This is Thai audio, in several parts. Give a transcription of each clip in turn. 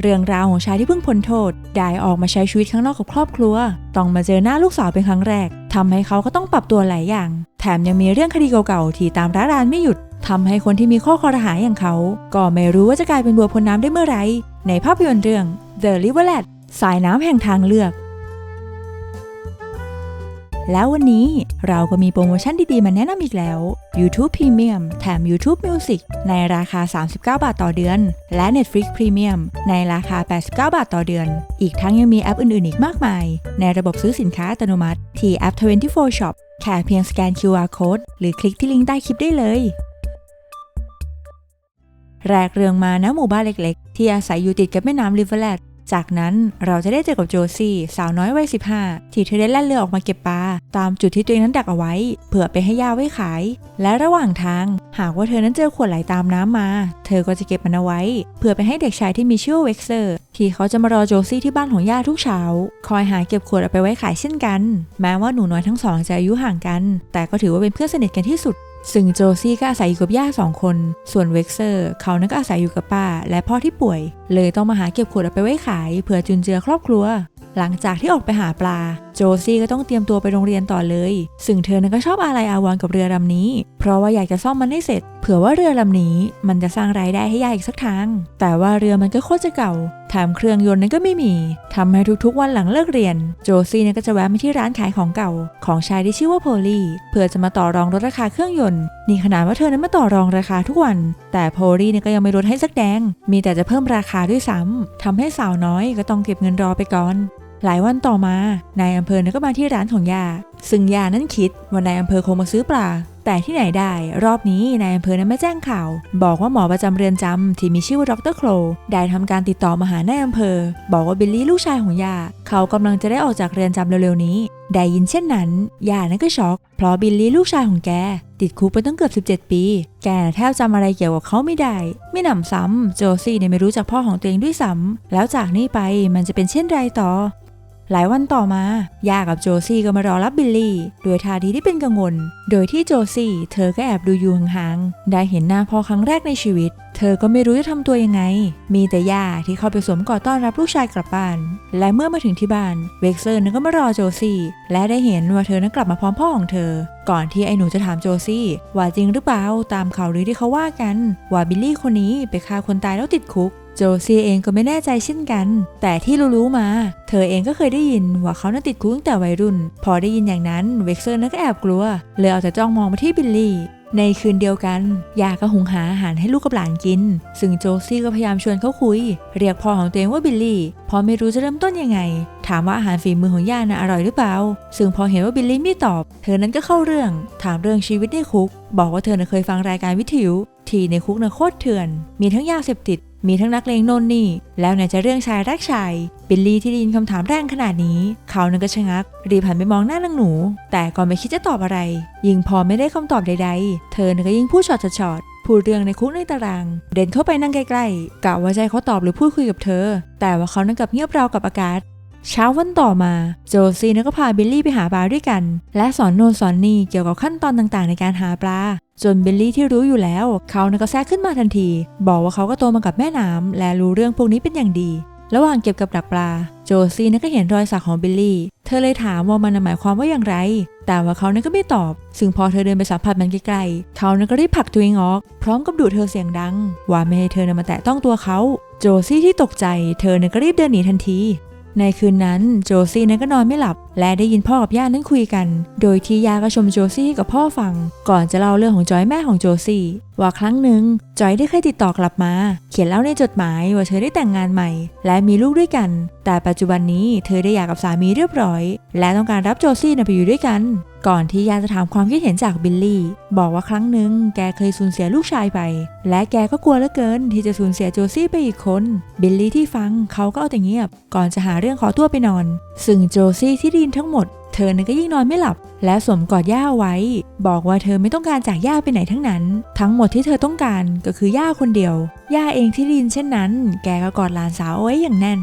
เรื่องราวของชายที่เพิ่งพ้นโทษ ได้ออกมาใช้ชีวิตข้างนอกกับครอบครัว ต้องมาเจอหน้าลูกสาวเป็นครั้งแรกทำให้เขาก็ต้องปรับตัวหลายอย่าง แถมยังมีเรื่องคดีเก่าๆที่ตามร้ารานไม่หยุดทำให้คนที่มีข้อคอรหาอย่างเขา ก็ไม่รู้ว่าจะกลายเป็นบัวพ้นน้ำได้เมื่อไหร่ในภาพยนตร์เรื่อง The Riverlet สายน้ำแห่งทางเลือก แล้ววันนี้เราก็มีโปรโมชั่นดีๆ มาแนะนำอีกแล้ว YouTube Premium แถม YouTube Music ในราคา 39 บาทต่อเดือน และ Netflix Premium ในราคา 89 บาทต่อเดือน อีกทั้งยังมีแอปอื่นๆ อีกมากมาย ในระบบซื้อสินค้าอัตโนมัติ ที่แอป 24 Shop แค่เพียงสแกน QR Code หรือคลิกที่ลิงก์ใต้คลิปได้เลยแรกเรื่องมาณหมู่บ้านเล็กๆ ที่อาศัยอยู่ติดกับแม่น้ำริเวอร์แลด จากนั้นเราจะได้เจอกับโจซี่สาวน้อยวัย 15 ที่เธอได้แล่นเรือออกมาเก็บปลาตามจุดที่ตัวเองนั้นดักเอาไว้ เผื่อไปให้ย่าไว้ขาย และระหว่างทาง หากว่าเธอนั้นเจอขวดไหลตามน้ำมา เธอก็จะเก็บมันเอาไว้เพื่อไปให้เด็กชายที่มีชื่อเว็กเซอร์ที่เขาจะมารอโจซี่ที่บ้านของย่าทุกเช้า คอยหาเก็บขวดเอาไปไว้ขายเช่นกัน แม้ว่าหนูน้อยทั้งสองจะอายุห่างกัน แต่ก็ถือว่าเป็นเพื่อนสนิทกันที่สุด ซึ่งโจซี่ก็อาศัยอยู่กับย่าสองคน ส่วนเว็กเซอร์ เขานั้นก็อาศัยอยู่กับป้า และพ่อที่ป่วย เลยต้องมาหาเก็บขวดเอาไปไว้ขายเพื่อจุนเจือครอบครัว หลังจากที่ออกไปหาปลา โจซี่ก็ต้องเตรียมตัวไปโรงเรียนต่อเลย ซึ่งเธอนั้นก็ชอบอะไรอาวรกับเรือลำนี้ เพราะว่าอยากจะซ่อมมันให้เสร็จ เผื่อว่าเรือลำนี้ มันจะสร้างรายได้ให้ยายอีกสักทาง แต่ว่าเรือมันก็โคตรจะเก่า แถมเครื่องยนต์นั้นก็ไม่มีทำให้ทุกๆ วันหลังเลิกเรียน โจซี่นั้นก็จะแวะมาที่ร้านขายของเก่า ของชายที่ชื่อว่าโพลี่เพื่อจะมาต่อรองลดราคาเครื่องยนต์นี่ขนาดว่าเธอนั้นมาต่อรองราคาทุกวัน แต่โพลีเนี่ยก็ยังไม่ลดให้สักแดง มีแต่จะเพิ่มราคาด้วยซ้ำทำให้สาวน้อยก็ต้องเก็บเงินรอไปก่อนหลายวันต่อมา นายอำเภอก็มาที่ร้านของยา ซึ่งยานั้นคิดว่านายอำเภอคงมาซื้อปลา แต่ที่ไหนได้ รอบนี้นายอำเภอนั้นไม่แจ้งข่าว บอกว่าหมอประจำเรือนจำที่มีชื่อว่าดรโคลได้ทำการติดต่อมาหานายอำเภอ บอกว่าบิลลี่ลูกชายของยาเขากำลังจะได้ออกจากเรือนจำเร็วๆนี้ ได้ยินเช่นนั้นยานั้นก็ช็อก เพราะบิลลี่ลูกชายของแก ติดคุกไปตั้งเกือบ 17 ปี แกแทบจำอะไรเกี่ยวกับเขาไม่ได้ ไม่หนำซ้ำโจซี่เนี่ยไม่รู้จักพ่อของตัวเองด้วยซ้ำแล้วจากนี้ไปมันจะเป็นเช่นไรต่อ หลายวันต่อมา ย่ากับโจซี่ก็มารอรับบิลลี่ด้วยท่าทีที่เป็นกังวล โดยที่โจซี่ เธอก็แอบดูอยู่ห่างๆ ได้เห็นหน้าพ่อครั้งแรกในชีวิต เธอก็ไม่รู้จะทำตัวยังไง มีแต่ย่าที่เข้าไปสวมกอดต้อนรับลูกชายกลับบ้าน และเมื่อมาถึงที่บ้าน เวกเซอร์นั้นก็มารอโจซี่ และได้เห็นว่าเธอนั้นกลับมาพร้อมพ่อของเธอ ก่อนที่ไอ้หนูจะถามโจซี่ ว่าจริงหรือเปล่าตามข่าวลือที่เขาว่ากัน ว่าบิลลี่คนนี้ไปฆ่าคนตายแล้วติดคุก โจซี่เองก็ไม่แน่ใจเช่นกัน แต่ที่รู้ๆมา เธอเองก็เคยได้ยินว่าเขาน่าติดคุกตั้งแต่วัยรุ่น พอได้ยินอย่างนั้นเวกเซอร์นั้นก็แอบกลัว เลยเอาแต่จ้องมองมาที่บิลลี่ ในคืนเดียวกัน ยาก็หุงหาอาหารให้ลูกกับหลานกิน ซึ่งโจซี่ก็พยายามชวนเขาคุย เรียกพ่อของตัวเองว่าบิลลี่พราะไม่รู้จะเริ่มต้นยังไง ถามว่าอาหารฝีมือของย่าน่ะอร่อยหรือเปล่า ซึ่งพอเห็นว่าบิลลี่ไม่ตอบ เธอนั้นก็เข้าเรื่อง ถามเรื่องชีวิตในคุก บอกว่าเธอเคยฟังรายการวิทยุที่ในคุกน่ะโคตรเถื่อน มีทั้งยาเสพติด มีทั้งนักเลงโนนนี่ แล้วไหนจะเรื่องชายรักชาย บิลลี่ที่ได้ยินคำถามแรงขนาดนี้ เขานั้นก็ชะงัก รีบหันไปมองหน้านางหนู แต่ก็ไม่คิดจะตอบอะไร ยิ่งพอไม่ได้คำตอบใดๆ เธอน่ะก็ยิ่งพูดช็อตช็อตพูดเรื่องในคุกในตาราง เดินเข้าไปนั่งใกล้ๆกะว่าใจเขาตอบหรือพูดคุยกับเธอ แต่ว่าเขานั้นกลับเงียบราวกับอากาศเช้าวันต่อมา โจซี่นั้นก็พาบิลลี่ไปหาปลาด้วยกัน และสอนโนนสอนนี่เกี่ยวกับขั้นตอนต่างๆ ในการหาปลา จนเบลลี่ที่รู้อยู่แล้ว เขานั้นก็แทรกขึ้นมาทันที บอกว่าเขาก็โตมากับแม่น้ำและรู้เรื่องพวกนี้เป็นอย่างดี ระหว่างเก็บกับดักปลา โจซี่นั้นก็เห็นรอยสักของเบลลี่ เธอเลยถามว่ามันหมายความว่าอย่างไร แต่ว่าเขานั้นก็ไม่ตอบ ซึ่งพอเธอเดินไปสัมผัสมันใกล้ๆเขานั้นก็รีบผลักตัวเองออก พร้อมกับดุเธอเสียงดัง ว่าไม่ให้เธอนมาแตะต้องตัวเขา โจซี่ที่ตกใจ เธอนั้นก็รีบเดินหนีทันที ในคืนนั้นโจซี่นั้นก็นอนไม่หลับ และได้ยินพ่อกับย่านั้นคุยกัน โดยที่ย่าก็ชมโจซี่ให้กับพ่อฟัง ก่อนจะเล่าเรื่องของจอยแม่ของโจซี่ว่าครั้งหนึ่งจอยได้เคยติดต่อกลับมา เขียนเล่าในจดหมายว่าเธอได้แต่งงานใหม่ และมีลูกด้วยกัน แต่ปัจจุบันนี้เธอได้หย่ากับสามีเรียบร้อย และต้องการรับโจซี่ไปอยู่ด้วยกัน ก่อนที่ยาจะถามความคิดเห็นจากบิลลี่ บอกว่าครั้งหนึ่งแกเคยสูญเสียลูกชายไป และแกก็กลัวเหลือเกิน ที่จะสูญเสียโจซี่ไปอีกคน บิลลี่ที่ฟังเขาก็เอาแต่เงียบ ก่อนจะหาเรื่องขอตัวไปนอน ซึ่งโจซี่ที่ดินทั้งหมด เธอนั้นก็ยิ่งนอนไม่หลับ และสวมกอดย่าเอาไว้ บอกว่าเธอไม่ต้องการจากย่าไปไหนทั้งนั้น ทั้งหมดที่เธอต้องการก็คือย่าคนเดียวย่าเองที่ดินเช่นนั้น แกก็กอดหลานสาวเอาไว้อย่างแน่น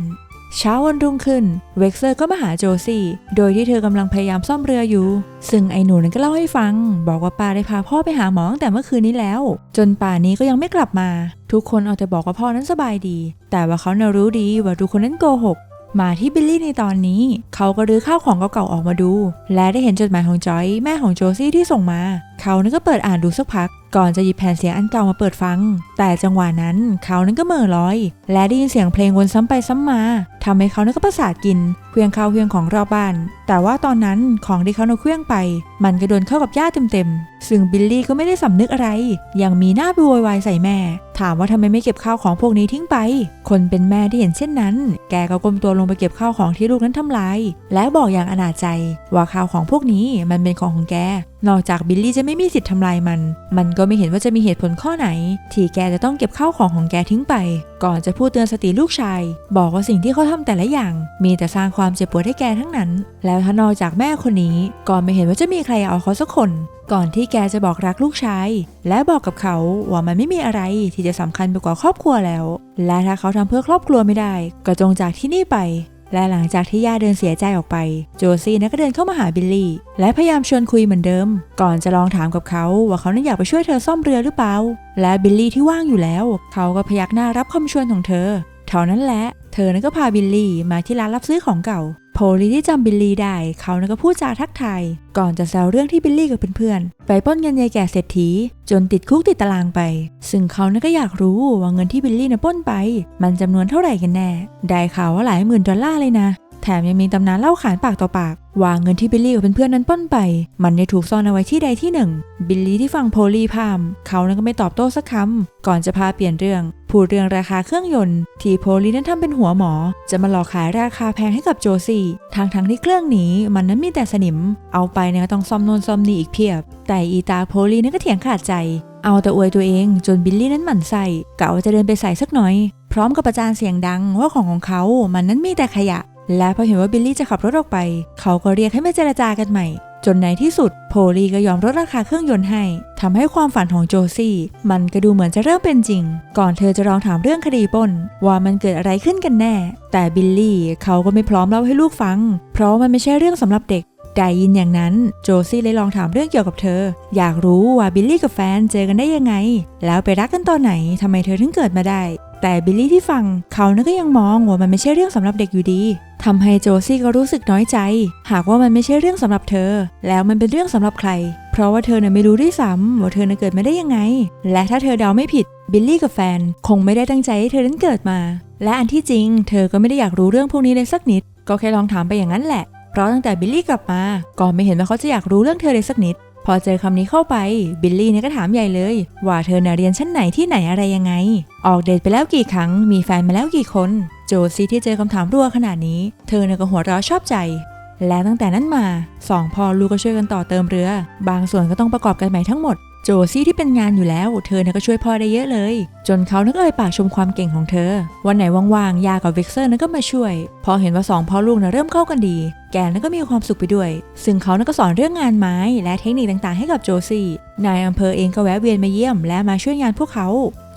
เช้าวันรุ่งขึ้น เวกเซอร์ก็มาหาโจซี่ โดยที่เธอกำลังพยายามซ่อมเรืออยู่ ซึ่งไอ้หนูนั้นก็เล่าให้ฟัง บอกว่าป้าได้พาพ่อไปหาหมอตั้งแต่เมื่อคืนนี้แล้ว จนป่านี้ก็ยังไม่กลับมา ทุกคนเอาแต่บอกว่าพ่อนั้นสบายดี แต่ว่าเขาเน่รู้ดีว่าทุกคนนั้นโกหกมาที่บิลลี่ในตอนนี้ เขาก็รื้อข้าวของเก่าๆออกมาดู และได้เห็นจดหมายของจอย แม่ของโจซี่ที่ส่งมา เขานั้นก็เปิดอ่านดูสักพัก ก่อนจะหยิบแผ่นเสียงอันเก่ามาเปิดฟัง แต่จังหวะนั้นเขานั้นก็เหม่อลอย และได้ยินเสียงเพลงวนซ้ำไปซ้ำมา ทำให้เขานั้นก็ประสาทกินเควียงข้าวเควียงของรอบบ้าน แต่ว่าตอนนั้นของที่เขาเอาเควียงไป มันก็โดนเข้ากับหญ้าเต็มๆ ซึ่งบิลลี่ก็ไม่ได้สำนึกอะไร ยังมีหน้าไปโวยวายใส่แม่ ถามว่าทำไมไม่เก็บข้าวของพวกนี้ทิ้งไป คนเป็นแม่ที่เห็นเช่นนั้น แกก็ก้มตัวลงไปเก็บข้าวของที่ลูกนั้นทำลาย และบอกอย่างอนาจใจ ว่าข้าวของพวกนี้มันเป็นของของแก นอกจากบิลลี่จะไม่มีสิทธิ์ทำลายมัน มันก็ไม่เห็นว่าจะมีเหตุผลข้อไหน ที่แกจะต้องเก็บข้าวของของแกทิ้งไปก่อนจะพูดเตือนสติลูกชาย บอกว่าสิ่งที่เขาทำแต่ละอย่าง มีแต่สร้างความเจ็บปวดให้แกทั้งนั้น แล้วถ้านอกจากแม่คนนี้ก็ไม่เห็นว่าจะมีใครเอาเขาสักคน ก่อนที่แกจะบอกรักลูกชายและบอกกับเขาว่ามันไม่มีอะไรที่จะสำคัญไปกว่าครอบครัวแล้ว และถ้าเขาทำเพื่อครอบครัวไม่ได้ ก็จงจากที่นี่ไป และหลังจากที่ย่าเดินเสียใจออกไป โจซี่นะก็เดินเข้ามาหาบิลลี่ และพยายามชวนคุยเหมือนเดิม ก่อนจะลองถามกับเขาว่าเขานั้นอยากไปช่วยเธอซ่อมเรือหรือเปล่า และบิลลี่ที่ว่างอยู่แล้ว เขาก็พยักหน้ารับคำชวนของเธอ เท่านั้นแหละ เธอนั้นก็พาบิลลี่มาที่ร้านรับซื้อของเก่า โพลีที่จำบิลลี่ได้ เขานั้นก็พูดจาทักทายก่อนจะแซวเรื่องที่บิลลี่กับเพื่อนๆไปป้นเงินยายแก่เศรษฐี จนติดคุกติดตารางไป ซึ่งเขานั้นก็อยากรู้ว่าเงินที่บิลลี่น่ะป้นไป มันจำนวนเท่าไหร่กันแน่ ได้ข่าวว่าหลายหมื่นดอลลาร์เลยนะ ถมยังมีตำนานเล่าขานปากต่อปากว่าเงินที่บิลลี่กับเพื่อนๆนั้นป้นไป มันได้ถูกซ่อนเอาไว้ที่ใดที่หนึ่ง บิลลี่ที่ฟังโพลีพาม เขานั้นก็ไม่ตอบโต้สักคำก่อนจะพาเปลี่ยนเรื่องพูดเรื่องราคาเครื่องยนต์ที่โพลีนั้นทำเป็นหัวหมอ จะมาหลอกขายราคาแพงให้กับโจซี่ทางทั้งๆที่เครื่องนี้มันนั้นมีแต่สนิม เอาไปเนี่ยก็ต้องซ่อมนนซ่อมนี่อีกเพียบ แต่อีตาโพลีนั้นก็เถียงขาดใจ เอาแต่อวยตัวเองจนบิลลี่นั้นหมั่นไส้กะว่าจะเดินไปใส่สักหน่อย พร้อมกับประจานเสียงดังว่าของของเขามันนั้นมีแต่ขยะ และพอเห็นว่าบิลลี่จะขับรถออกไป เขาก็เรียกให้มาเจรจากันใหม่ จนในที่สุด โพลีก็ยอมลดราคาเครื่องยนต์ให้ทำให้ความฝันของโจซี่ มันก็ดูเหมือนจะเริ่มเป็นจริง ก่อนเธอจะลองถามเรื่องคดีปล้น ว่ามันเกิดอะไรขึ้นกันแน่ แต่บิลลี่เขาก็ไม่พร้อมเล่าให้ลูกฟัง เพราะมันไม่ใช่เรื่องสำหรับเด็กได้ยินอย่างนั้นโจซี่เลยลองถามเรื่องเกี่ยวกับเธอ อยากรู้ว่าบิลลี่กับแฟนเจอกันได้ยังไง แล้วไปรักกันตอนไหนทำไมเธอถึงเกิดมาได้ แต่บิลลี่ที่ฟังเขานั้นก็ยังมองว่ามันไม่ใช่เรื่องสำหรับเด็กอยู่ดี ทำให้โจซี่ก็รู้สึกน้อยใจ หากว่ามันไม่ใช่เรื่องสำหรับเธอ แล้วมันเป็นเรื่องสำหรับใคร เพราะว่าเธอเนี่ยไม่รู้ด้วยซ้ำว่าเธอเน่ะเกิดมาได้ยังไง และถ้าเธอเดาไม่ผิดบิลลี่กับแฟน คงไม่ได้ตั้งใจให้เธอนั้นเกิดมา และอันที่จริง เธอก็ไม่ได้อยากรู้เรื่องพวกนี้เลยสักนิด ก็แค่ลองถามไปอย่างนั้นแหละ เพราะตั้งแต่บิลลี่กลับมาก็ไม่เห็นว่าเขาจะอยากรู้เรื่องเธอเลยสักนิด พอเจอคำนี้เข้าไปบิลลี่เนี่ยก็ถามใหญ่เลย ว่าเธอเน่ะเรียนชั้นไหนที่ไหนอะไรยังไง ออกเดทไปแล้วกี่ครั้ง มีแฟนมาแล้วกี่คน โจซี่ที่เจอคำถามรัวขนาดนี้ เธอเนี่ยก็หัวเราะชอบใจ และตั้งแต่นั้นมาสองพ่อลูกก็ช่วยกันต่อเติมเรือ บางส่วนก็ต้องประกอบกันใหม่ทั้งหมด โจซี่ที่เป็นงานอยู่แล้ว เธอเนี่ยก็ช่วยพ่อได้เยอะเลย จนเขานี่ยก็เอ่ยปากชมความเก่งของเธอ วันไหนว่างๆยากับวิกเซอร์นั้นก็มาช่วย พอเห็นว่าสองพ่อลูกนี่ยเริ่มเข้ากันดี แกนั้นก็มีความสุขไปด้วย ซึ่งเขานั้นก็สอนเรื่องงานไม้ และเทคนิคต่างๆให้กับโจซี่นายอำเภอเองก็แวะเวียนมาเยี่ยม และมาช่วยงานพวกเขา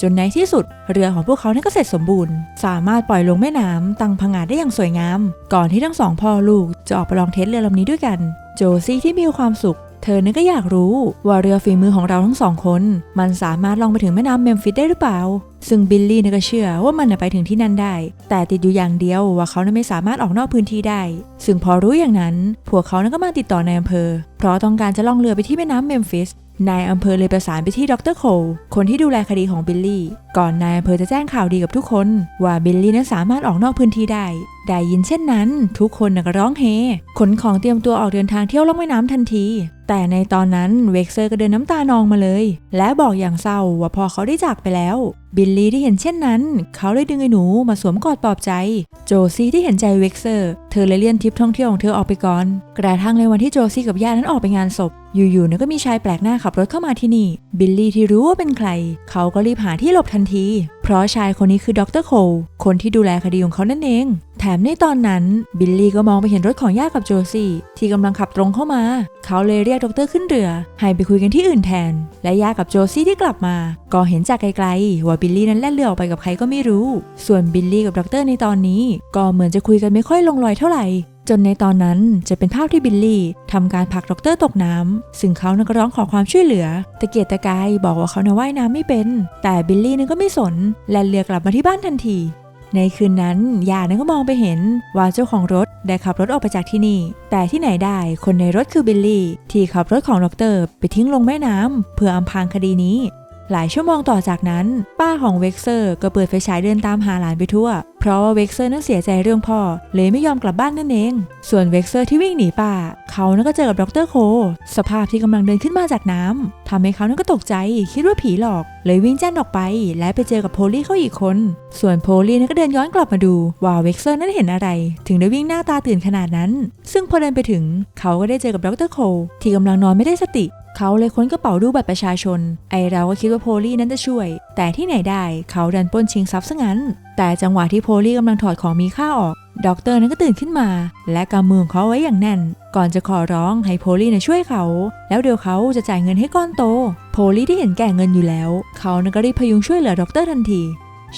จนในที่สุด เรือของพวกเขานั้นก็เสร็จสมบูรณ์ สามารถปล่อยลงแม่น้ำตั้งพังงาดได้อย่างสวยงาม ก่อนที่ทั้งสองพ่อลูกจะออกไปลองเทสเรือลำนี้ด้วยกัน โจซี่ที่มีความสุข เธอนั้นก็อยากรู้ว่าเรือฝีมือของเราทั้งสองคน มันสามารถลองไปถึงแม่น้ำเมมฟิสได้หรือเปล่า ซึ่งบิลลี่เนี่ยก็เชื่อว่ามันน่ะไปถึงที่นั่นได้ แต่ติดอยู่อย่างเดียวว่าเขานั้นไม่สามารถออกนอกพื้นที่ได้ ซึ่งพอรู้อย่างนั้น พวกเขานั้นก็มาติดต่อนายอำเภอ เพราะต้องการจะล่องเรือไปที่แม่น้ำเมมฟิสนายอำเภอเลยประสานไปที่ดรโคลคนที่ดูแลคดีของบิลลี่ ก่อนนายอำเภอจะแจ้งข่าวดีกับทุกคน ว่าบิลลี่นั้นสามารถออกนอกพื้นที่ได้ได้ยินเช่นนั้น ทุกคนน่ะก็ร้องเฮขนของเตรียมตัวออกเดินทางเที่ยวล่องแม่น้ำทันที แต่ในตอนนั้นเวกเซอร์ก็เดินน้ำตานองมาเลย และบอกอย่างเศร้าว่าพอเขาได้จากไปแล้ว บิลลี่ที่เห็นเช่นนั้น เขาเลยดึงไอ้หนูมาสวมกอดปลอบใจ โจซี่ที่เห็นใจเวกเซอร์ เธอเลยเลี่ยนทริปท่องเที่ยวของเธอออกไปก่อน กระทั่งในวันที่โจซี่กับญาตินั้นออกไปงานศพ อยู่ๆนี่ยก็มีชายแปลกหน้าขับรถเข้ามาที่นี่ บิลลี่ที่รู้ว่าเป็นใคร เขาก็รีบหาที่หลบทันที เพราะชายคนนี้คือดรโคลคนที่ดูแลคดีของเขานั่นเอง แถมในตอนนั้นบิลลี่ก็มองไปเห็นรถของย่ากับโจซี่ที่กำลังขับตรงเข้ามา เขาเลยเรียกดรขึ้นเรือ ให้ไปคุยกันที่อื่นแทน และย่ากับโจซี่ที่กลับมา ก็เห็นจากไกลๆ ว่าบิลลี่นั้นแล่นเรือออกไปกับใครก็ไม่รู้ ส่วนบิลลี่กับดรในตอนนี้ ก็เหมือนจะคุยกันไม่ค่อยลงรอยเท่าไหร่จนในตอนนั้นจะเป็นภาพที่บิลลี่ทำการผลักดรตกน้ำ ซึ่งเขานั้นก็ร้องขอความช่วยเหลือ ตะเกียกตะกายบอกว่าเขาน่ะว่ายน้ำไม่เป็น แต่บิลลี่นั้นก็ไม่สน และเรือกลับมาที่บ้านทันที ในคืนนั้นยานั้นก็มองไปเห็นว่าเจ้าของรถได้ขับรถออกไปจากที่นี่ แต่ที่ไหนได้คนในรถคือบิลลี่ ที่ขับรถของดรไปทิ้งลงแม่น้ำเพื่ออำพรางคดีนี้ หลายชั่วโมงต่อจากนั้น ป้าของเวกเซอร์ก็เปิดไฟฉายเดินตามหาหลานไปทั่ว เพราะว่าเวกเซอร์นั้นเสียใจเรื่องพ่อ เลยไม่ยอมกลับบ้านนั่นเอง ส่วนเวกเซอร์ที่วิ่งหนีป้า เขานั้นก็เจอกับดรโค สภาพที่กำลังเดินขึ้นมาจากน้ำทำให้เขานั้นก็ตกใจ คิดว่าผีหลอก เลยวิ่งแจ้นออกไป และไปเจอกับโพลี่เขาอีกคน ส่วนโพลี่นั้นก็เดินย้อนกลับมาดูว่าเวกเซอร์นั้นเห็นอะไร ถึงได้วิ่งหน้าตาตื่นขนาดนั้น ซึ่งพอเดินไปถึง เขาก็ได้เจอกับดรโค ที่กำลังนอนไม่ได้สติ เขาเลยค้นกระเป๋าดูบัตรประชาชน ไอเราก็คิดว่าโพลี่นั้นจะช่วย แต่ที่ไหนได้เขาดันป้นชิงทรัพย์ซะงั้น แต่จังหวะที่โพลี่กำลังถอดของมีค่าออก ด็อกเตอร์นั้นก็ตื่นขึ้นมา และกำมือของเขาไว้อย่างแน่น ก่อนจะขอร้องให้โพลี่นะช่วยเขา แล้วเดี๋ยวเขาจะจ่ายเงินให้ก้อนโต โพลี่ที่เห็นแก่เงินอยู่แล้ว เขานั้นก็รีบพยุงช่วยเหลือด็อกเตอร์ทันที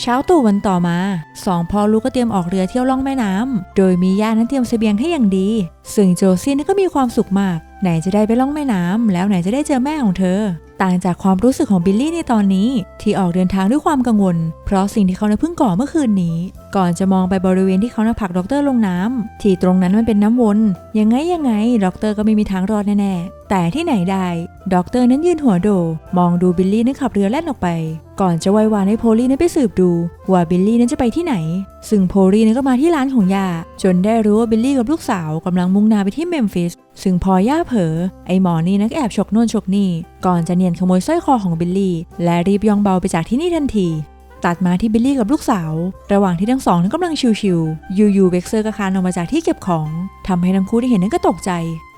เช้าตู่วันต่อมาสองพ่อลูกก็เตรียมออกเรือเที่ยวล่องแม่น้ำโดยมีย่านั้นเตรียมเสบียงให้อย่างดี ซึ่งโจซี่นี่ก็มีความสุขมาก ไหนจะได้ไปล่องแม่น้ำแล้วไหนจะได้เจอแม่ของเธอ ต่างจากความรู้สึกของบิลลี่ในตอนนี้ ที่ออกเดินทางด้วยความกังวล เพราะสิ่งที่เขาได้เพิ่งก่อเมื่อคืนนี้ ก่อนจะมองไปบริเวณที่เขาน่ะผลักด็อกเตอร์ลงน้ำที่ตรงนั้นมันเป็นน้ำวน ยังไงยังไงด็อกเตอร์ก็ไม่มีทางรอดแน่ๆ แต่ที่ไหนได้ด็อกเตอร์นั้นยืนหัวโด มองดูบิลลี่นั้นขับเรือแล่นออกไป ก่อนจะไววานให้โพลี่นั้นไปสืบดูว่าบิลลี่นั้นจะไปที่ไหน ซึ่งโพลีก็มาที่ร้านของยา จนได้รู้ว่าบิลลี่กับลูกสาวกำลังมุ่งหน้าไปที่เมมฟิส ซึ่งพอย่าเผลอไอหมอนี่นักแอบฉกโน่นฉกนี่ ก่อนจะเนียนขโมยสร้อยคอของบิลลี่ และรีบย่องเบาไปจากที่นี่ทันทีตัดมาที่บิลลี่กับลูกสาว ระหว่างที่ทั้งสองนั้นกำลังชิวๆยู่ๆเวกเซอร์ก็คานออกมาจากที่เก็บของทำให้ทั้งคู่ได้เห็นนั้นก็ตกใจ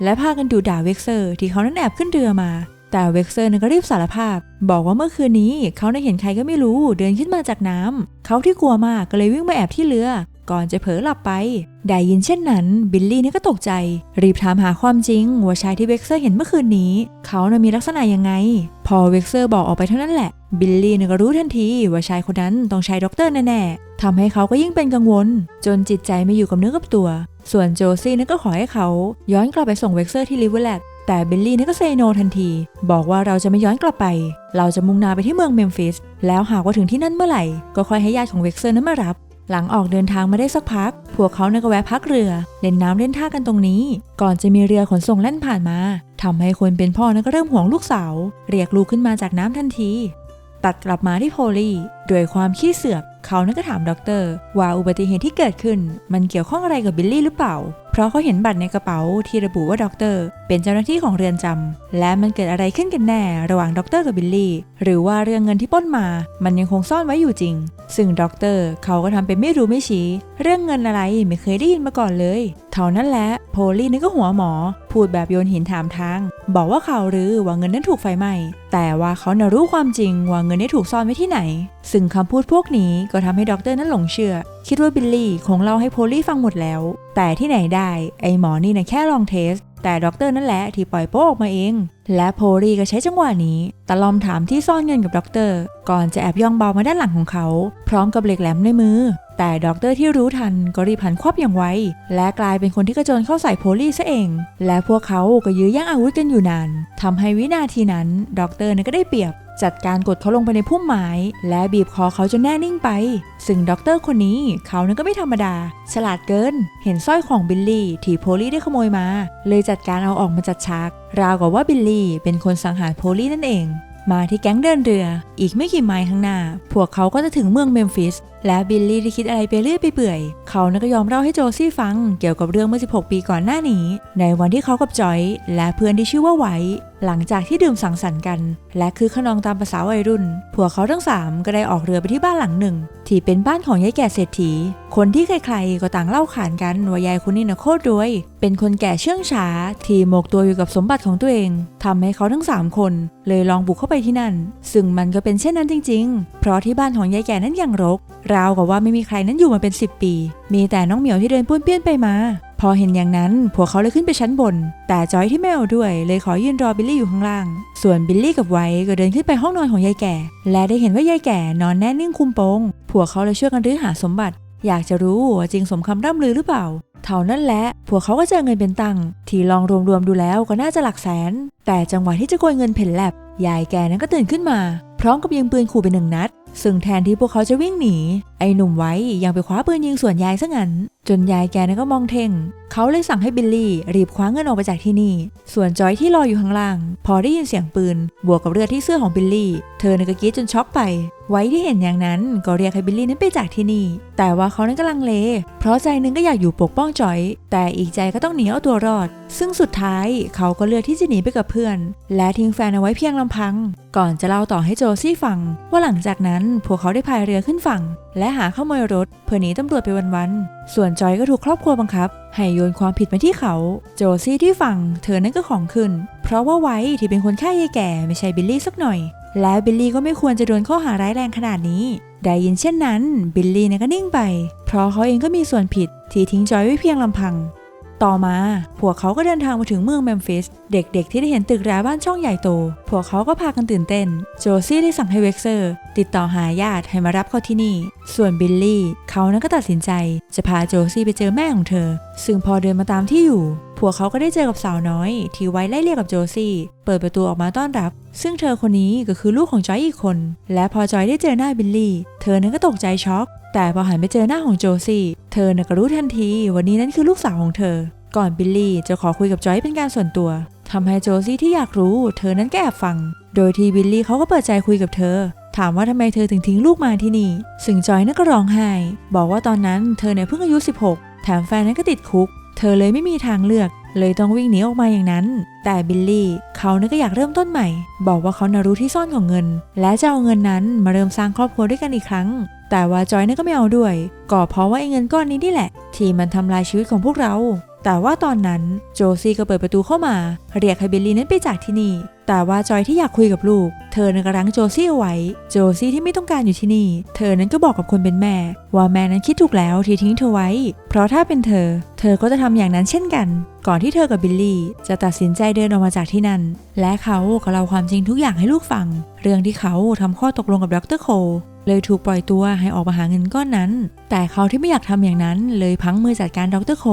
และพากันดูด่าเวกเซอร์ที่เขานั้นแอบขึ้นเรือมา แต่เวกเซอร์นั้นก็รีบสารภาพ บอกว่าเมื่อคืนนี้เขาได้เห็นใครก็ไม่รู้เดินขึ้นมาจากน้ำเขาที่กลัวมากก็เลยวิ่งมาแอบที่เรือ ก่อนจะเผลอหลับไป ได้ยินเช่นนั้นบิลลี่นี่ก็ตกใจ รีบถามหาความจริงว่าชายที่เวกเซอร์เห็นเมื่อคืนนี้ เขาน่ะมีลักษณะยังไง พอเวกเซอร์บอกออกไปเท่านั้นแหละ บิลลี่นี่ก็รู้ทันทีว่าชายคนนั้นต้องใช้ด็อกเตอร์แน่ๆทำให้เขาก็ยิ่งเป็นกังวล จนจิตใจไม่อยู่กับเนื้อกับตัว ส่วนโจซี่นั่นก็ขอให้เขา ย้อนกลับไปส่งเวกเซอร์ที่ลิเวอร์แลนด์ แต่เบลลี่นั่นก็เซโนทันที บอกว่าเราจะไม่ย้อนกลับไป เราจะมุ่งหน้าไปที่เมืองเมมฟิส แล้วหากว่าถึงที่นั่นเมื่อไหร่ ก็ค่อยให้ญาติของเวกเซอร์นั้นมารับ หลังออกเดินทางมาได้สักพัก พวกเขาเนี่ยก็แวะพักเรือ เล่นน้ำเล่นท่ากันตรงนี้ ก่อนจะมีเรือขนส่งแล่นผ่านมาทำให้คนเป็นพ่อนั้นก็เริ่มห่วงลูกสาว เรียกลูกขึ้นมาจากน้ำทันที ตัดกลับมาที่โพลีด้วยความขี้เสือก เขานั่นก็ถามด็อกเตอร์ว่าอุบัติเหตุที่เกิดขึ้น มันเกี่ยวข้องอะไรกับบิลลี่หรือเปล่า เพราะเขาเห็นบัตรในกระเป๋าที่ระบุว่าด็อกเตอร์เป็นเจ้าหน้าที่ของเรือนจำและมันเกิดอะไรขึ้นกันแน่ ระหว่างด็อกเตอร์กับบิลลี่ หรือว่าเรื่องเงินที่ป้นมา มันยังคงซ่อนไว้อยู่จริง ซึ่งด็อกเตอร์เขาก็ทำเป็นไม่รู้ไม่ชี้ เรื่องเงินอะไรไม่เคยได้ยินมาก่อนเลย เท่านั้นแหละ โพลี่นี่ก็หัวหมอ พูดแบบโยนหินถามทาง บอกว่าข่าวลือว่าเงินนั้นถูกไฟไหม้ แต่ว่าเขาน่ะรู้ความจริงว่าเงินได้ถูกซ่อนไว้ที่ไหน ซึ่งคำพูดพวกนี้ก็ทำให้ด็อกเตอร์นั้นหลงเชื่อ คิดว่าบิลลี่คงเล่าให้โพลี่ฟังหมดแล้ว แต่ที่ไหนได้ ไอหมอนี่นะแค่ลองเทส แต่ด็อกเตอร์นั่นแหละที่ปล่อยโป๊ะออกมาเอง และโพลี่ก็ใช้จังหวะนี้ตะลอมถามที่ซ่อนเงินกับด็อกเตอร์ ก่อนจะแอบย่องเบามาด้านหลังของเขา พร้อมกับเหล็กแหลมในมือ แต่ด็อกเตอร์ที่รู้ทันก็รีบหันควับอย่างไว และกลายเป็นคนที่กระโจนเข้าใส่โพลี่ซะเอง และพวกเขาก็ยื้อแย่งอาวุธกันอยู่นานทำให้วินาทีนั้นด็อกเตอร์นั้นก็ได้เปรียบ จัดการกดเขาลงไปในพุ่มไม้และบีบคอเขาจนแน่นิ่งไป ซึ่งด็อกเตอร์คนนี้เขานั้นก็ไม่ธรรมดา ฉลาดเกิน เห็นสร้อยของบิลลี่ที่โพลี่ได้ขโมยมา เลยจัดการเอาออกมาจัดฉาก ราวกับว่าบิลลี่เป็นคนสังหารโพลี่นั่นเอง มาที่แก๊งเดินเรือ อีกไม่กี่ไมล์ข้างหน้า พวกเขาก็จะถึงเมืองเมมฟิส และบิลลี่ได้คิดอะไรไปเรื่อยไปเปื่อย เขานั้นก็ยอมเล่าให้โจซี่ฟังเกี่ยวกับเรื่องเมื่อ 16 ปีก่อนหน้านี้ ในวันที่เขากับจอย และเพื่อนที่ชื่อว่าไวหลังจากที่ดื่มสังสรรค์กัน และคือขนองตามภาษาวัยรุ่น พวกเขาทั้งสามก็ได้ออกเรือไปที่บ้านหลังหนึ่งที่เป็นบ้านของยายแก่เศรษฐี คนที่ใครๆก็ต่างเล่าขานกันว่ายายคนนี้นะโคตรรวย เป็นคนแก่เชื่องช้า ที่หมกตัวอยู่กับสมบัติของตัวเองทำให้เขาทั้งสามคน เลยลองบุกเข้าไปที่นั่น ซึ่งมันก็เป็นเช่นนั้นจริง ๆ เพราะที่บ้านของยายแก่นั้นยังรก ราวกับว่าไม่มีใครนั้นอยู่มาเป็น 10 ปี มีแต่น้องเหมียวที่เดินป้วนเปี้ยนไปมา พอเห็นอย่างนั้นพวกเขาเลยขึ้นไปชั้นบน แต่จอยที่ไม่เอาด้วย เลยขอยืนรอบิลลี่อยู่ข้างล่าง ส่วนบิลลี่กับไวท์ก็เดินขึ้นไปห้องนอนของยายแก่ และได้เห็นว่ายายแก่นอนแน่นิ่งคุมโปงผัวเขาเลยช่วยกันรื้อหาสมบัติ อยากจะรู้ว่าจริงสมคำร่ำลือหรือเปล่า เท่านั้นแหละผัวเขาก็เจอเงินเป็นตังค์ที่ลองรวมๆดูแล้วก็น่าจะหลักแสน แต่จังหวะที่จะโกยเงินเพ่นแลบยายแกนั้นก็ตื่นขึ้นมา พร้อมกับยิงปืนขู่ไปหนึ่งนัด ซึ่งแทนที่พวกเขาจะวิ่งหนี ไอ้หนุ่มไว้ยังไปคว้าปืนยิงสวนยายซะงั้น จนยายแกนั้นก็มองเท่ง เขาเลยสั่งให้บิลลี่รีบคว้าเงินออกไปจากที่นี่ ส่วนจอยที่รออยู่ข้างล่าง พอได้ยินเสียงปืน บวกกับเลือดที่เสื้อของบิลลี่ เธอในยก็กรีดจนช็อกไป ไว้ที่เห็นอย่างนั้นก็เรียกให้บิลลี่นั้นไปจากที่นี่ แต่ว่าเขานั้นกำลังเล เพราะใจนึงก็อยากอยู่ปกป้องจอย แต่อีกใจก็ต้องหนีเอาตัวรอด ซึ่งสุดท้ายเขาก็เลือกที่จะหนีไปกับเพื่อน และทิ้งแฟนเอาไว้เพียงลำพัง ก่อนจะเล่าต่อให้โจซี่ฟังว่าหลังจากนั้นพวกเขาได้พายเรือขึ้นฝั่ง และหาขโมยรถเพื่อหนีตำรวจไปวันๆ ส่วนจอยก็ถูกครอบครัวบังคับ ให้โยนความผิดมาที่เขา โจซี่ที่ฟังเธอนั้นก็ของขึ้น เพราะว่าไว้ที่เป็นคนฆ่ายายแก่ไม่ใช่บิลลี่สักหน่อย และบิลลี่ก็ไม่ควรจะโดนข้อหาร้ายแรงขนาดนี้ได้ยินเช่นนั้นบิลลี่เนี่ยก็นิ่งไป เพราะเขาเองก็มีส่วนผิดที่ทิ้งจอยไว้เพียงลำพัง ต่อมาพวกเขาก็เดินทางมาถึงเมืองเมมฟิสเด็กๆที่ได้เห็นตึกร้าบ้านช่องใหญ่โต พวกเขาก็พากันตื่นเต้น โจซี่ได้สั่งให้เว็กเซอร์ ติดต่อหาญาติให้มารับเขาที่นี่ ส่วนบิลลี่ เขานั้นก็ตัดสินใจ จะพาโจซี่ไปเจอแม่ของเธอ ซึ่งพอเดินมาตามที่อยู่ พวกเขาก็ได้เจอกับสาวน้อย ที่ไว้ไล่เรียกกับโจซี่ เปิดประตูออกมาต้อนรับ ซึ่งเธอคนนี้ก็คือลูกของจอยอีกคน และพอจอยได้เจอหน้าบิลลี่ เธอนั้นก็ตกใจช็อก แต่พอหันไปเจอหน้าของโจซี่ เธอน่ะก็รู้ทันทีวันนี้นั้นคือลูกสาวของเธอ ก่อนบิลลี่จะขอคุยกับจอยเป็นการส่วนตัว ทำให้โจซี่ที่อยากรู้ เธอนั้นแอบฟัง โดยที่บิลลี่เขาก็เปิดใจคุยกับเธอ ถามว่าทำไมเธอถึงทิ้งลูกมาที่นี่ ซึ่งจอยนั่นก็ร้องไห้ บอกว่าตอนนั้นเธอเนี่ยเพิ่งอายุ 16 แถมแฟนนั้นก็ติดคุก เธอเลยไม่มีทางเลือก เลยต้องวิ่งหนีออกมาอย่างนั้น แต่บิลลี่เขาเนี่ยก็อยากเริ่มต้นใหม่ บอกว่าเขานารู้ที่ซ่อนของเงิน และจะเอาเงินนั้นมาเริ่มสร้างครอบครัวด้วยกันอีกครั้ง แต่ว่าจอยนั่นก็ไม่เอาด้วย ก็เพราะว่าไอ้เงินก้อนนี้นี่แหละ ที่มันทำลายชีวิตของพวกเรา แต่ว่าตอนนั้นโจซี่ก็เปิดประตูเข้ามา เรียกให้บิลลี่นั้นไปจากที่นี่ แต่ว่าจอยที่อยากคุยกับลูก เธอนั้นก็รั้งโจซี่เอาไว้ โจซี่ที่ไม่ต้องการอยู่ที่นี่ เธอนั้นก็บอกกับคนเป็นแม่ ว่าแม่นั้นคิดถูกแล้วที่ทิ้งเธอไว้ เพราะถ้าเป็นเธอ เธอก็จะทำอย่างนั้นเช่นกัน ก่อนที่เธอกับบิลลี่จะตัดสินใจเดินออกมาจากที่นั่น และเขาก็เล่าความจริงทุกอย่างให้ลูกฟัง เรื่องที่เขาทำข้อตกลงกับดรโค เลยถูกปล่อยตัวให้ออกมาหาเงินก้อนนั้น แต่เขาที่ไม่อยากทำอย่างนั้นเลยพังมือจัดการดรโค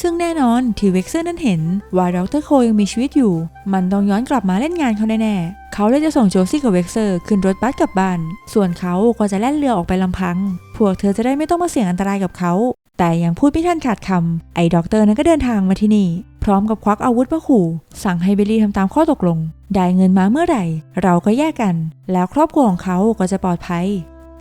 ซึ่งแน่นอนที่เว็กเซอร์นั้นเห็นว่าดรโคยังมีชีวิตอยู่ มันต้องย้อนกลับมาเล่นงานเขาแน่ๆ เขาเลยจะส่งโจซี่กับเว็กเซอร์ขึ้นรถบัสกลับบ้าน ส่วนเขาก็จะแล่นเรือออกไปลำพัง พวกเธอจะได้ไม่ต้องมาเสี่ยงอันตรายกับเขา แต่ยังพูดไม่ทันขาดคำไอ้ด็อกเตอร์นั้นก็เดินทางมาที่นี่ พร้อมกับควักอาวุธมาขู่ สั่งให้เบลลี่ทำตามข้อตกลง ได้เงินมาเมื่อไหร่ เราก็แยกกัน แล้วครอบครัวของเขาก็จะปลอดภัย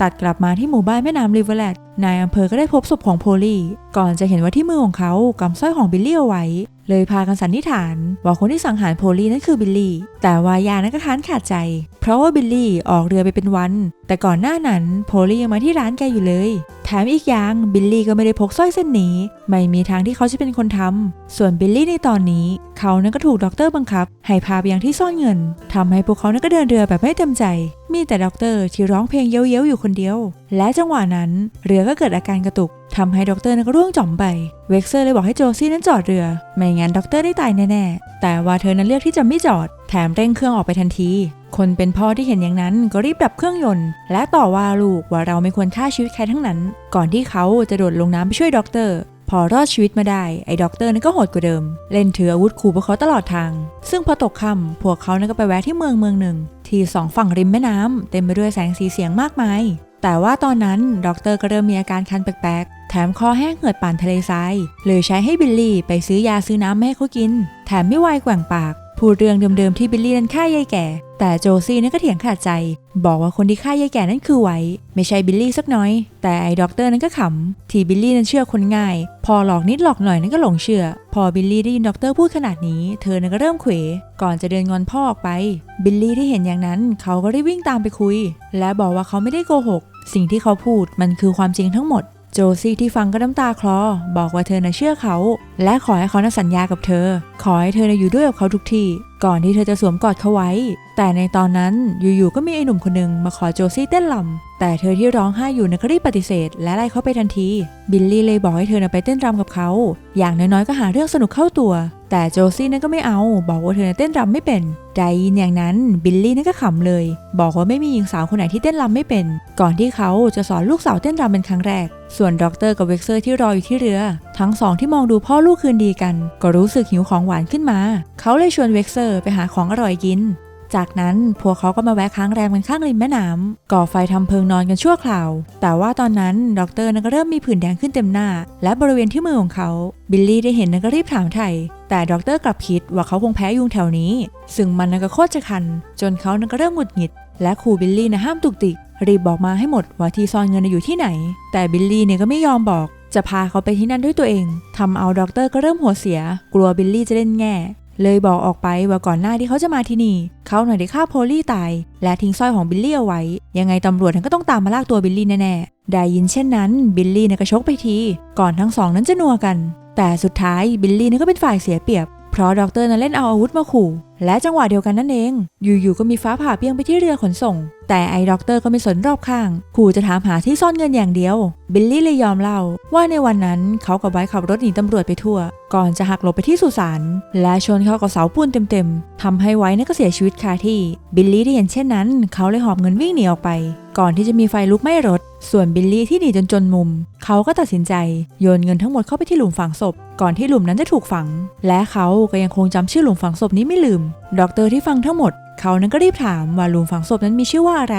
ตัดกลับมาที่หมู่บ้านแม่น้ำริเวอร์แลดนายอำเภอก็ได้พบศพของโพลีก่อนจะเห็นว่าที่มือของเขากำสร้อยของบิลลี่เอาไว้ เลยพากันสันนิษฐาน ว่าคนที่สังหารโพลีนั่นคือบิลลี่ แต่วายานั้นก็ค้านขาดใจ เพราะว่าบิลลี่ออกเรือไปเป็นวัน แต่ก่อนหน้านั้นโพลียังมาที่ร้านแกอยู่เลย แถมอีกอย่างบิลลี่ก็ไม่ได้พกสร้อยเส้นนี้ ไม่มีทางที่เขาจะเป็นคนทำส่วนบิลลี่ในตอนนี้ เขานั้นก็ถูกด็อกเตอร์บังคับ ให้พาไปยังที่ซ่อนเงินทำให้พวกเขานั้นก็เดินเรือแบบไม่เต็มใจ มีแต่ด็อกเตอร์ที่ร้องเพลงเย้ยวๆอยู่คนเดียว และจังหวะนั้นเรือก็เกิดอาการกระตุกทำให้ด็อกเตอร์นั้นก็ร่วงจ่อมไป เว็กเซอร์เลยบอกให้โจซี่นั้นจอดเรือ ไม่งั้นด็อกเตอร์ได้ตายแน่ๆ แต่ว่าเธอนั้นเลือกที่จะไม่จอด แถมเร่งเครื่องออกไปทันที คนเป็นพ่อที่เห็นอย่างนั้นก็รีบดับเครื่องยนต์ และต่อว่าลูกว่าเราไม่ควรฆ่าชีวิตใครทั้งนั้น ก่อนที่เขาจะโดดลงน้ำไปช่วยด็อกเตอร์ พอรอดชีวิตมาได้ไอ้ด็อกเตอร์นั้นก็โหดกว่าเดิม เล่นถืออาวุธขู่พวกเขาตลอดทาง ซึ่งพอตกค่ำพวกเขานั้นก็ไปแวะที่เมืองเมืองหนึ่ง ที่สองฝั่งริมแม่น้ำเต็มไปด้วยแสงสีเสียงมากมาย แต่ว่าตอนนั้นด็อกเตอร์ก็เริ่มมีอาการคันแปลกๆแถมคอแห้งเหือดป่านทะเลทรายเลยใช้ให้บิลลี่ไปซื้อยาซื้อน้ำมาให้เขากิน แถมไม่ไวแกว่งปาก พูดเรื่องเดิมๆที่บิลลี่นั้นฆ่ายายแก่ แต่โจซี่นั้นก็เถียงขาดใจ บอกว่าคนที่ฆ่ายายแก่นั้นคือไว้ ไม่ใช่บิลลี่สักน้อย แต่ไอ้ด็อกเตอร์นั้นก็ขำ ที่บิลลี่นั้นเชื่อคนง่าย พอหลอกนิดหลอกหน่อยนั้นก็หลงเชื่อ พอบิลลี่ได้ยินด็อกเตอร์พูดขนาดนี้ เธอนั้นก็เริ่มเขว ก่อนจะเดินงอนพ่อออกไป บิลลี่ที่เห็นอย่างนั้น เขาก็ได้วิ่งตามไปคุย และบอกว่าเขาไม่ได้โกหก สิ่งที่เขาพูดมันคือความจริงทั้งหมด โจซี่ที่ฟังก็น้ำตาคลอ บอกว่าเธอน่ะเชื่อเขา และขอให้เขาน่ะสัญญากับเธอ ขอให้เธอน่ะอยู่ด้วยกับเขาทุกที ก่อนที่เธอจะสวมกอดเขาไว้ แต่ในตอนนั้นอยู่ๆก็มีไอ้หนุ่มคนหนึ่งมาขอโจซี่เต้นลำ แต่เธอที่ร้องไห้อยู่นะก็รีบปฏิเสธ และไล่เขาไปทันที บิลลี่เลยบอกให้เธอนะไปเต้นรำกับเขา อย่างน้อยๆก็หาเรื่องสนุกเข้าตัว แต่โจซี่นั้นก็ไม่เอา บอกว่าเธอนะเต้นรำไม่เป็นได้ยินอย่างนั้นบิลลี่นั่นก็ขำเลย บอกว่าไม่มีหญิงสาวคนไหนที่เต้นรำไม่เป็น ก่อนที่เขาจะสอนลูกสาวเต้นรำเป็นครั้งแรก ส่วนด็อกเตอร์กับเวกเซอร์ที่รออยู่ที่เรือ ทั้งสองที่มองดูพ่อลูกคืนดีกัน ก็รู้สึกหิวของหวานขึ้นมา เขาเลยชวนเวกเซอร์ไปหาของอร่อยกิน จากนั้นพวกเขาก็มาแวะค้างแรมกันข้างริมแม่น้ำก่อไฟทำเพิงนอนกันชั่วคราว แต่ว่าตอนนั้นด็อกเตอร์นั้นก็เริ่มมีผื่นแดงขึ้นเต็มหน้า และบริเวณที่มือของเขา บิลลี่ได้เห็นนั้นก็รีบถามไถ่แต่ด็อกเตอร์กลับคิดว่าเขาคงแพ้ยุงแถวนี้ ซึ่งมันนั้นก็โคตรจะคัน จนเขานั้นก็เริ่มหงุดหงิด และขู่บิลลี่นะห้ามตุกติกรีบบอกมาให้หมดว่าที่ซ่อนเงินอยู่ที่ไหน แต่บิลลี่เนี่ยก็ไม่ยอมบอก จะพาเขาไปที่นั่นด้วยตัวเองทำเอาด็อกเตอร์ก็เริ่มหัวเสีย กลัวบิลลี่จะเล่นแง่ เลยบอกออกไปว่าก่อนหน้าที่เขาจะมาที่นี่ เขาหน่อยได้ฆ่าโพลี่ตาย และทิ้งสร้อยของบิลลี่เอาไว้ ยังไงตำรวจทั้งก็ต้องตามมาลากตัวบิลลี่แน่ๆ ได้ยินเช่นนั้นบิลลี่ก็ชกไปที ก่อนทั้งสองนั้นจะนัวกัน แต่สุดท้ายบิลลี่นั้นก็เป็นฝ่ายเสียเปรียบ เพราะด็อกเตอร์นั้นเล่นเอาอาวุธมาขู่และจังหวะเดียวกันนั่นเอง อยู่ๆก็มีฟ้าผ่าเปรี้ยงไปที่เรือขนส่ง แต่ไอ้ด็อกเตอร์ก็ไม่สนรอบข้าง ขู่จะถามหาที่ซ่อนเงินอย่างเดียว บิลลี่เลยยอมเล่า ว่าในวันนั้นเขากับไว้ขับรถหนีตำรวจไปทั่ว ก่อนจะหักหลบไปที่สุสานและชนเข้ากับเสาปูนเต็มๆทำให้ไว้นั่นก็เสียชีวิตคาที่ บิลลี่ได้เห็นเช่นนั้น เขาเลยหอบเงินวิ่งหนีออกไป ก่อนที่จะมีไฟลุกไหม้รถ ส่วนบิลลี่ที่หนีจนจนมุม เขาก็ตัดสินใจโยนเงินทั้งหมดเข้าไปที่หลุมฝังศพ ก่อนที่หลุมนั้นจะถูกฝัง และเขาก็ยังคงจำชื่อหลุมฝังศพนี้ไม่ลืมด็อกเตอร์ที่ฟังทั้งหมด เขานั้นก็รีบถามว่าหลุมฝังศพนั้นมีชื่อว่าอะไร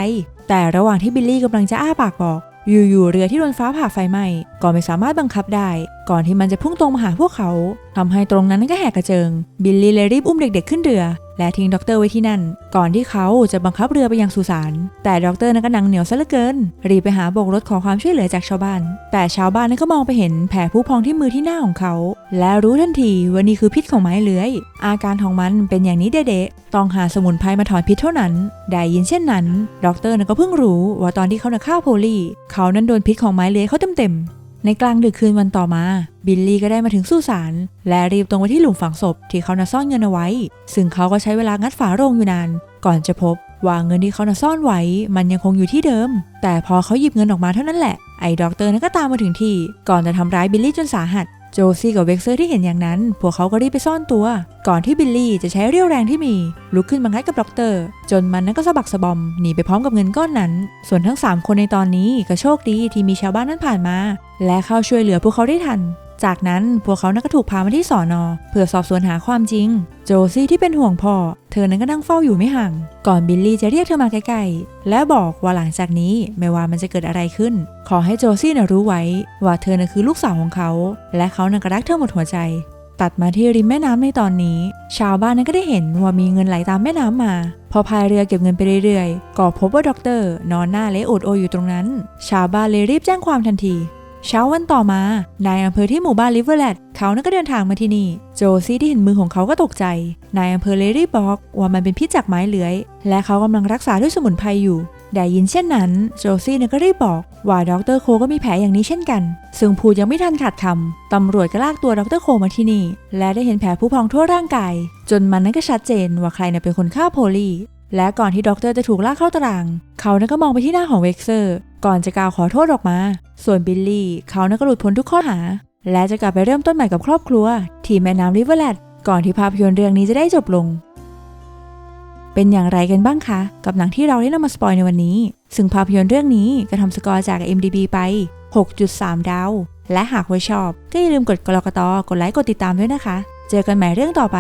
แต่ระหว่างที่บิลลี่กำลังจะอ้าปากบอก อยู่ๆเรือที่โดนฟ้าผ่าไฟไหม้ก็ไม่สามารถบังคับได้ ก่อนที่มันจะพุ่งตรงมาหาพวกเขาทำให้ตรงนั้นก็แหกกระเจิง บิลลี่เลยรีบอุ้มเด็กๆขึ้นเรือ และทิ้งด็อกเตอร์ไว้ที่นั่น ก่อนที่เขาจะบังคับเรือไปยังสุสาน แต่ด็อกเตอร์นั้นก็หนังเหนียวซะเหลือเกิน รีบไปหาโบกรถขอความช่วยเหลือจากชาวบ้าน แต่ชาวบ้านนั้นก็มองไปเห็นแผลผู้พองที่มือที่หน้าของเขา และรู้ทันทีว่านี่คือพิษของไม้เลื้อย อาการของมันเป็นอย่างนี้เดะๆต้องหาสมุนไพรมาถอนพิษเท่านั้น ได้ยินเช่นนั้นด็อกเตอร์นั้นก็เพิ่งรู้ว่าตอนที่เขาน่ะฆ่าโพลีเขานั้นโดนพิษของไม้เลื้อยเขาเต็มๆ ในกลางดึกคืนวันต่อมา บิลลี่ก็ได้มาถึงสุสานและรีบตรงไปที่หลุมฝังศพที่เขาน่ะซ่อนเงินเอาไว้ ซึ่งเขาก็ใช้เวลางัดฝาโรงอยู่นาน ก่อนจะพบว่าเงินที่เขาน่ะซ่อนไว้ มันยังคงอยู่ที่เดิม แต่พอเขาหยิบเงินออกมาเท่านั้นแหละไอ้ด็อกเตอร์นั้นก็ตามมาถึงที่ ก่อนจะทำร้ายบิลลี่จนสาหัสโจซี่กับเวกเซอร์ที่เห็นอย่างนั้น พวกเขาก็รีบไปซ่อนตัว ก่อนที่บิลลี่จะใช้เรี่ยวแรงที่มี ลุกขึ้นมางัดกับด็อกเตอร์ จนมันนั้นก็สะบักสะบอมหนีไปพร้อมกับเงินก้อนนั้น ส่วนทั้ง 3 คนในตอนนี้ก็โชคดีที่มีชาวบ้านนั้นผ่านมา และเข้าช่วยเหลือพวกเขาได้ทัน จากนั้นพวกเขานั้นก็ถูกพามาที่สอนอเพื่อสอบสวนหาความจริง โจซี่ที่เป็นห่วงพ่อ เธอนั้นก็นั่งเฝ้าอยู่ไม่ห่าง ก่อนบิลลี่จะเรียกเธอมาใกล้ๆ และบอกว่าหลังจากนี้ไม่ว่ามันจะเกิดอะไรขึ้น ขอให้โจซี่น่ะรู้ไว้ ว่าเธอน่ะคือลูกสาวของเขา และเขาน่ะก็รักเธอหมดหัวใจตัดมาที่ริมแม่น้ำในตอนนี้ ชาวบ้านนั้นก็ได้เห็นว่ามีเงินไหลตามแม่น้ำมา พอพายเรือเก็บเงินไปเรื่อยๆ ก็พบว่าด็อกเตอร์นอนหน้าเละโอดโออยู่ตรงนั้น ชาวบ้านเลยรีบแจ้งความทันที เช้าวันต่อมานายอำเภอที่หมู่บ้านลิเวอร์แลนด์เขานั้นก็เดินทางมาที่นี่ โจซี่ที่เห็นมือของเขาก็ตกใจ นายอำเภอเลยรีบบอกว่ามันเป็นพิษจากไม้เลื้อย และเขากำลังรักษาด้วยสมุนไพรอยู่ได้ยินเช่นนั้น โจซี่เนี่ยก็รีบบอกว่าดรโคก็มีแผลอย่างนี้เช่นกัน ซึ่งพูดยังไม่ทันขาดคำ ตำรวจก็ลากตัวดรโคมาที่นี่ และได้เห็นแผลผู้พองทั่วร่างกาย จนมันนั้นก็ชัดเจนว่าใครน่ะเป็นคนฆ่าโพลีและก่อนที่ด็อกเตอร์จะถูกลากเข้าตาราง เขานั้นก็มองไปที่หน้าของเวกเซอร์ ก่อนจะกล่าวขอโทษออกมา ส่วนบิลลี่เขานัก็หลุดพ้นทุกข้อหา และจะกลับไปเริ่มต้นใหม่กับครอบครัว ที่แม่น้ำริเวอร์แลนด์ก่อนที่ภาพยนตร์เรื่องนี้จะได้จบลง เป็นอย่างไรกันบ้างคะ กับหนังที่เราได้นำมาสปอยในวันนี้ ซึ่งภาพยนตร์เรื่องนี้ก็ทำสกอร์จาก MDB ไป 6.3 ดาว และหากว่าชอบ ก็อย่าลืมกดกรกตอกดไลค์กดติดตามด้วยนะคะ เจอกันใหม่เรื่องต่อไป